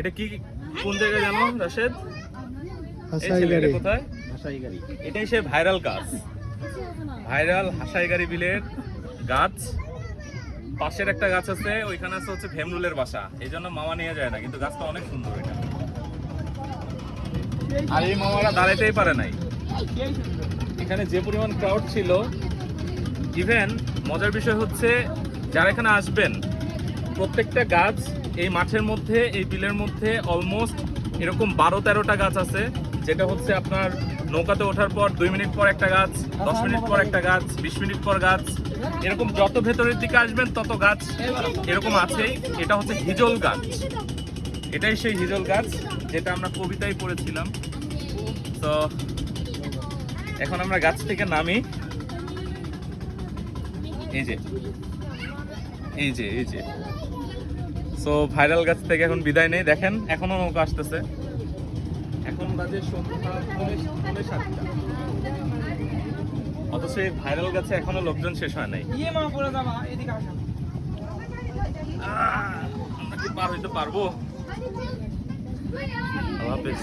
এটা কি কোন জায়গায় জানো রাশেদ? কোথায়? এটাই সে ভাইরাল গাছ। ভাইরাল হাসাইগাড়ি বিলের গাছ। পাশের একটা গাছ আছে ওইখানে আছে হচ্ছে ভেমরুলের বাসা। এই জন্য মামা নিয়ে যায় না কিন্তু গাছটা অনেক সুন্দর এটা। আর এই মামারা দাঁড়াইতেই পারে নাই। এখানে যে পরিমাণ ক্রাউড ছিল ইভেন মজার বিষয় হচ্ছে যারা এখানে আসবেন প্রত্যেকটা গাছ এই মাঠের মধ্যে, এই বিলের মধ্যে অলমোস্ট এরকম বারো তেরোটা গাছ আছে, যেটা হচ্ছে আপনার নৌকাতে ওঠার পর দুই মিনিট পর একটা গাছ, দশ মিনিট পর একটা গাছ, বিশ মিনিট পর গাছ। এরকম যত ভেতরের দিকে আসবেন, তত গাছ এরকম আছেই। এটা হচ্ছে হিজল গাছ। এটাই সেই হিজল গাছ, যেটা আমরা কবিতায় পড়েছিলাম। তো এখন আমরা গাছ থেকে নামি। এই যে। এই যে এই যে। সো ভাইরাল গাছ থেকে এখন বিদায় নেই দেখেন এখনও নৌকা আসতেছে। এখন বাজে সাতটা। অথচ এই ভাইরাল গাছে এখনও লোকজন শেষ হয় নাই। ইয়ে পার হইতে পারব? আল্লাহ হাফেজ।